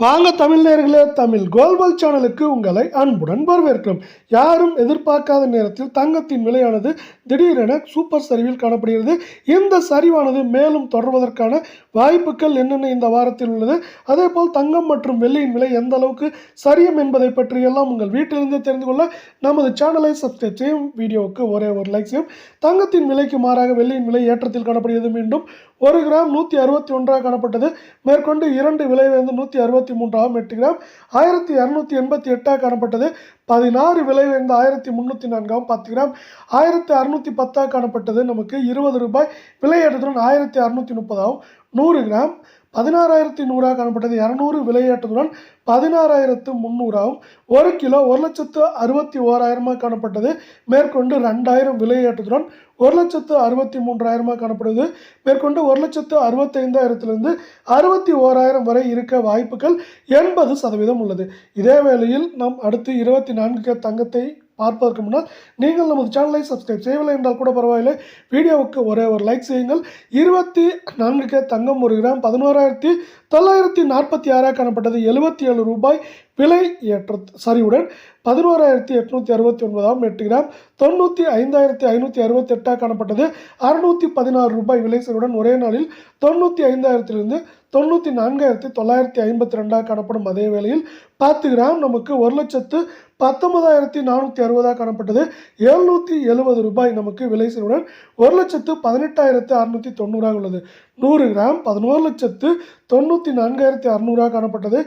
வாங்க தமிழ் தமிழ் கோல்பல் சேனலுக்கு உங்களை அன்புடன் வரவேற்கிறோம். யாரும் எதிர்பார்க்காத நேரத்தில் தங்கத்தின் விலையானது திடீரென சூப்பர் சரிவில் காணப்படுகிறது. இந்த சரிவானது மேலும் தொடர்வதற்கான வாய்ப்புகள் என்னென்ன இந்த வாரத்தில் உள்ளது? அதே போல் தங்கம் மற்றும் வெள்ளியின் விலை எந்த அளவுக்கு சரியும் என்பதை பற்றியெல்லாம் உங்கள் வீட்டிலிருந்தே தெரிந்து கொள்ள நமது சேனலை சப்ஸ்கிரைப் செய்யும் வீடியோவுக்கு ஒரே ஒரு லைக் செய்யும். தங்கத்தின் விலைக்கு மாறாக வெள்ளியின் விலை ஏற்றத்தில் காணப்படுகிறது. மீண்டும் ஒரு கிராம் நூற்றி அறுபத்தி ஒன்றாக காணப்பட்டது. மேற்கொண்டு இரண்டு விலை வந்து நூற்றி அறுபத்தி மூன்றாகவும் எட்டு கிராம் ஆயிரத்தி இரநூத்தி எண்பத்தி எட்டாக காணப்பட்டது. பதினாறு விலை வந்து ஆயிரத்தி முந்நூற்றி நான்காகவும் பத்து கிராம் ஆயிரத்தி அறுநூத்தி இரநூத்தி பத்தாக காணப்பட்டது. நமக்கு இருபது ரூபாய். விலையேற்றத்துடன் ஆயிரத்தி அறநூத்தி முப்பதாகவும் நூறு கிராம். பதினாறாயிரத்தி நூறாக காணப்பட்டது. இரநூறு விலையேற்றத்துடன் பதினாறாயிரத்து முந்நூறாகவும் ஒரு கிலோ ஒரு லட்சத்து அறுபத்தி ஓராயிரமாக காணப்பட்டது. மேற்கொண்டு ரெண்டாயிரம் விலையேற்றத்துடன் ஒரு லட்சத்து அறுபத்தி மூன்றாயிரமாக காணப்படுது. மேற்கொண்டு ஒரு லட்சத்து அறுபத்தைந்தாயிரத்திலிருந்து அறுபத்தி ஓராயிரம் வரை இருக்க வாய்ப்புகள் எண்பது சதவீதம் உள்ளது. இதே வேளையில் நாம் அடுத்து இருபத்தி நான்கு தங்கத்தை பார்ப்பதற்கு முன்னால் நீங்கள் நமது சேனலை சப்ஸ்கிரைப் செய்யவில்லை என்றால் கூட பரவாயில்லை. வீடியோவுக்கு ஒரே ஒரு லைக் செய்யுங்கள். இருபத்தி நான்கு தங்கம் ஒரு கிராம் பதினோராயிரத்தி தொள்ளாயிரத்தி நாற்பத்தி ஆறாக காணப்பட்டது. எழுபத்தி ஏழு ரூபாய் விலை ஏற்ற சரிவுடன் பதினோராயிரத்தி எட்நூற்றி அறுபத்தி ஒன்பதாம் எட்டு கிராம் தொண்ணூற்றி ஐந்தாயிரத்தி ஐநூற்றி அறுபத்தி எட்டாக காணப்பட்டது. அறுநூற்றி பதினாறு ரூபாய் விலை சரிவுடன் ஒரே நாளில் தொண்ணூற்றி ஐந்தாயிரத்திலிருந்து தொண்ணூற்றி நான்காயிரத்தி தொள்ளாயிரத்தி ஐம்பத்தி ரெண்டாக காணப்படும் அதே வேளையில் பத்து கிராம் நமக்கு ஒரு லட்சத்து பத்தொன்பதாயிரத்தி நானூற்றி அறுபதாக காணப்பட்டது. எழுநூற்றி எழுபது ரூபாய் நமக்கு விலை சரிவுடன் ஒரு லட்சத்து பதினெட்டாயிரத்து அறுநூற்றி தொண்ணூறாக உள்ளது. நூறு கிராம் பதினோரு லட்சத்து தொண்ணூற்றி நான்காயிரத்தி அறநூறாக காணப்பட்டது.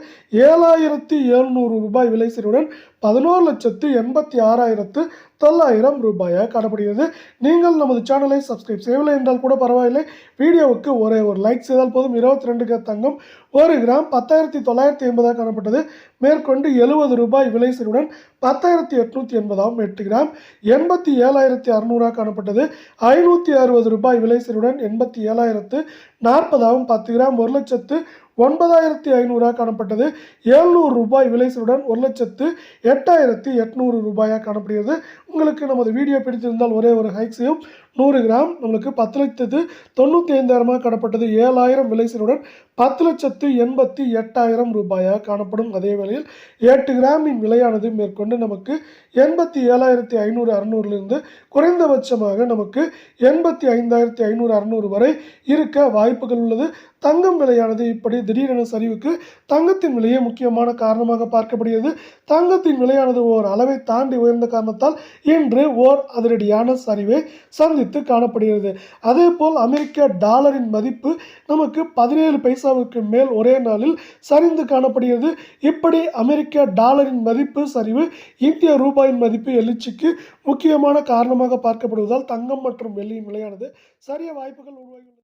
ஏழாயிரத்தி எழுநூறு ரூபாய் விலை சரிவுடன் பதினோரு லட்சத்து எண்பத்தி ஆறாயிரத்து தொள்ளாயிரம் ரூபாயாக காணப்படுகிறது. நீங்கள் நமது சேனலை சப்ஸ்கிரைப் செய்யவில்லை என்றால் கூட பரவாயில்லை. வீடியோவுக்கு ஒரே ஒரு லைக் செய்தால் போதும். இருபத்தி ரெண்டு கிராம் தங்கம் ஒரு கிராம் பத்தாயிரத்தி தொள்ளாயிரத்தி ஐம்பதாக காணப்பட்டது. மேற்கொண்டு எழுபது ரூபாய் விலை சரிவுடன் பத்தாயிரத்தி எட்நூற்றி எண்பதாம் எட்டு கிராம் எண்பத்தி ஏழாயிரத்தி அறநூறாக காணப்பட்டது. ஐநூற்றி அறுபது ரூபாய் விலை சரிவுடன் எண்பத்தி ஏழாயிரத்து நாற்பதாகவும் பத்து கிராம் ஒரு லட்சத்து ஒன்பதாயிரத்தி ஐநூறாக காணப்பட்டது. ஏழ்நூறு ரூபாய் விலைசலுடன் ஒரு லட்சத்து எட்டாயிரத்தி எட்நூறு ரூபாயாக காணப்படுகிறது. உங்களுக்கு நமது வீடியோ பிடித்திருந்தால் ஒரே ஒரு ஹைக்ஸையும் நூறு கிராம் நம்மளுக்கு பத்து லட்சத்து தொண்ணூற்றி ஐந்தாயிரமாக காணப்பட்டது. ஏழாயிரம் விலைசலுடன் பத்து லட்சத்து எண்பத்தி எட்டாயிரம் ரூபாயாக காணப்படும். அதே வேளையில் எட்டு கிராமின் விலையானது மேற்கொண்டு நமக்கு எண்பத்தி ஏழாயிரத்தி ஐநூறு அறநூறுலேருந்து குறைந்தபட்சமாக நமக்கு எண்பத்தி ஐந்தாயிரத்தி ஐநூறு அறநூறு வரை இருக்க வாய்ப்புகள் உள்ளது. தங்கம் விலையானது இப்படி திடீரென சரிவுக்கு தங்கத்தின் விலையே முக்கியமான காரணமாக பார்க்கப்படுகிறது. தங்கத்தின் விலையானது ஓர் அளவை தாண்டி உயர்ந்த காரணத்தால் இன்று ஓர் அதிரடியான சரிவை சந்தித்து காணப்படுகிறது. அதே போல் அமெரிக்க டாலரின் மதிப்பு நமக்கு பதினேழு பைசாவுக்கு மேல் ஒரே நாளில் சரிந்து காணப்படுகிறது. இப்படி அமெரிக்க டாலரின் மதிப்பு சரிவு இந்திய ரூபாயின் மதிப்பு எழுச்சிக்கு முக்கியமான காரணமாக பார்க்கப்படுவதால் தங்கம் மற்றும் வெள்ளியின் விலையானது சரிய வாய்ப்புகள் உருவாகியுள்ளது